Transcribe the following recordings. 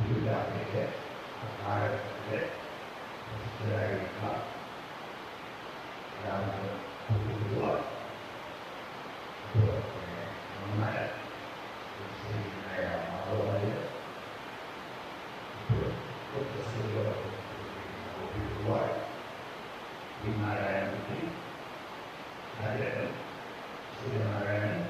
ಯುದ್ಧಕ್ಕೆ ಭಾರತಕ್ಕೆ ಉತ್ತರಾಗಿರುವ ರಾಜ್ಯ ಹೊಂದಿರುವ ನಮ್ಮಯ ಭಾಗವಾಗಿದೆ ಹೊಂದಿರುವ ಹಿಮಾಲಯ ಆದರೆ ശ്രീനാരായണൻ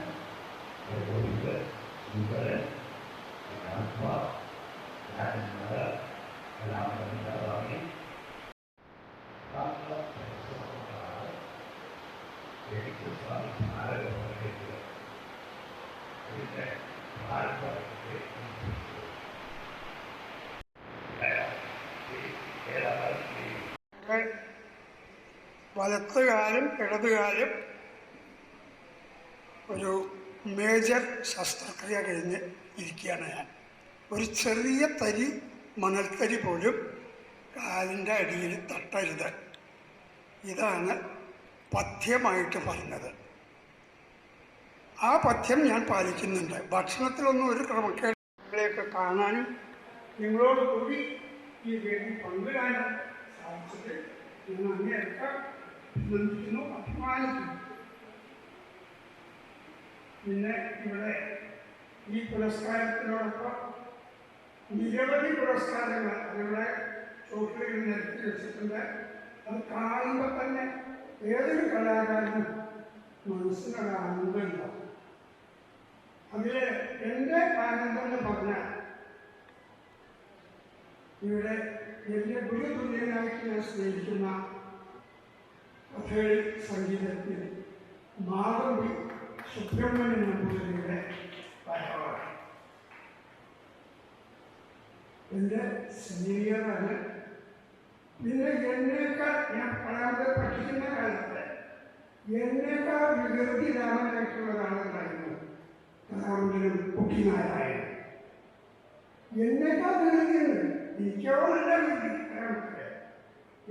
ഭാരതത്തിലേക്ക് വലത്തുകാലും ഇടതുകാലും ഒരു മേജർ ശസ്ത്രക്രിയ കഴിഞ്ഞ് ഇരിക്കുകയാണ് ഞാൻ. ഒരു ചെറിയ തരി മണൽത്തരി പോലും കാലിന്റെ അടിയിൽ തട്ടരുത്. ഇതാണ് പഥ്യമായിട്ട് പറഞ്ഞത് ആ പഥ്യം ഞാൻ പാലിക്കുന്നുണ്ട്. ഭക്ഷണത്തിലൊന്നും ഒരു ക്രമക്കേടുകളെയൊക്കെ കാണാനും നിങ്ങളോട് കൂടി ഈ വേദി പങ്കിടാനും സാധിച്ചിട്ട് ഞാൻ അങ്ങനെയൊക്കെ അഭിമാനിക്കുന്നു. പിന്നെ ഇവിടെ ഈ പുരസ്കാരത്തിനോടൊപ്പം നിരവധി പുരസ്കാരങ്ങൾ അതിവിടെ ചോട്ടിൽ നിരത്തി വെച്ചിട്ടുണ്ട്. അത് കാണുമ്പോൾ തന്നെ ഏതൊരു കലാകാരനും മനസ്സിനൊരു ആനന്ദമുണ്ടാവും. അതിൽ എന്റെ ആനന്ദം എന്ന് പറഞ്ഞാൽ ഇവിടെ എന്റെ ഗുരുതുല്യനായിട്ട് ഞാൻ സ്നേഹിക്കുന്ന കഥകളി സംഗീതത്തിൽ മാധവി സുബ്രഹ്മണ്യൻ നമ്പൂതിരിയുടെ വരവാണ് എൻ്റെ സീനിയറാണ് പിന്നെ എന്നേക്കാൾ ഞാൻ പഴയത് പഠിക്കുന്ന കാലത്ത് എന്നേക്കാൾ വികൃതി രാമനായിട്ടുള്ള ഒരാളുണ്ടായിരുന്നു കഥാമണ്ഡലം കുട്ടിനാരായണൻ എന്നേക്കാൾ വികൃതിയുണ്ട് എനിക്കോടല്ല വികൃതി കേരളത്തിലെ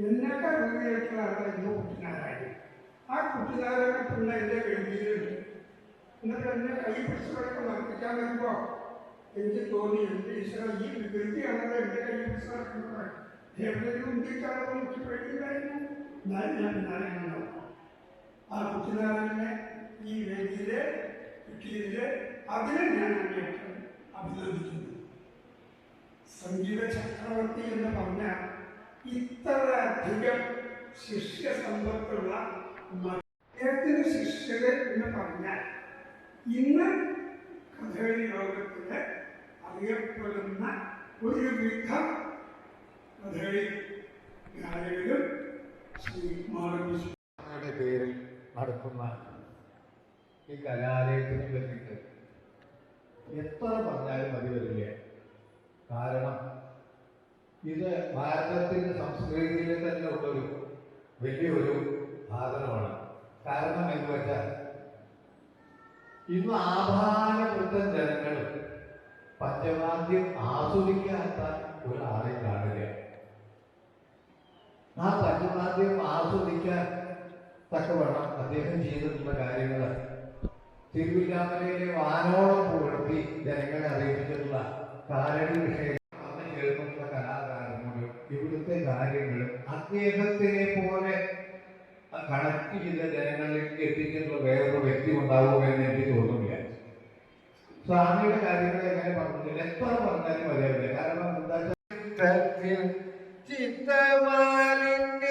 എന്നേക്കാൾ വികൃതിയായിട്ടുള്ള ആളായിരുന്നു കുട്ടിനാരായണൻ ആ കുട്ടിനാരായണ പിള്ള എൻ്റെ വേദിയിലുണ്ട് എന്നിട്ട് എന്നെ കൈ പിടിച്ച് പിടിച്ചവരൊക്കെ നടത്തിക്കാൻ വരുമ്പോൾ എനിക്ക് തോന്നി എന്റെ ഈശ്വര ഈ വികൃതിയാണല്ലോ എന്റെ കൈ പിടിച്ച് നടക്കുന്നത് എനിക്ക് പേടിയില്ലായിരുന്നു ഞാൻ ഞാൻ പിന്നാലെ ആ കുട്ടിനാരായണനെ ഈ വേദിയിലെ കിട്ടിയതിൽ അതിനെ ഞാൻ അങ്ങേയറ്റം അഭിനന്ദിക്കുന്നു. സംഗീത ചക്രവർത്തി എന്ന് പറഞ്ഞ ഇത്ര അധികം ശിഷ്യ സമ്പത്തുള്ള അദ്ദേഹത്തിന് പറഞ്ഞാൽ ഇന്ന് കഥകളി ലോകത്തിൽ അറിയപ്പെടുന്ന ഒരു വിധം കഥകളി ഗായകരും ശ്രീ മാളവി യുടെ പേരിൽ നടക്കുന്ന ഈ കലാലയത്തിനെ പറ്റിയിട്ട് എത്ര പറഞ്ഞാലും മതി വരില്ല. കാരണം ഇത് ഭാരതത്തിന്റെ സംസ്കൃതിയിൽ തന്നെ ഉള്ളൊരു വലിയൊരു സാധനമാണ് കാരണം എന്ന് വെച്ചാൽ ഇന്ന് ആഭാരവൃത്തം ജനങ്ങൾ പഞ്ചവാദ്യം ആസ്വദിക്കാത്ത ഒരാളെ കാണുക. ആ പഞ്ചവാദ്യം ആസ്വദിക്കാൻ തക്കവണ്ണം അദ്ദേഹം ചെയ്തിട്ടുള്ള കാര്യങ്ങൾ തിരുവില്ലാമലയിലെ വാനോളം പുകഴ്ത്തി ജനങ്ങളെ അറിയിച്ചിട്ടുള്ള കാരണി വിഷയം അന്ന് കേൾക്കുന്ന കലാകാരന്മാരും ഇവിടുത്തെ കാര്യങ്ങളും അദ്ദേഹത്തിനെ പോലെ ചെയ്ത ജനങ്ങളിലേക്ക് എത്തിച്ചിട്ടുള്ള വേറൊരു വ്യക്തി ഉണ്ടാവുമെന്ന് എനിക്ക് തോന്നുന്നില്ല സ്വാമിയുടെ കാര്യങ്ങൾ എങ്ങനെ പറഞ്ഞില്ല? എത്ര പറഞ്ഞാലും മതിയാവില്ല. കാരണം എന്താ ചിത്തമാലിന്യ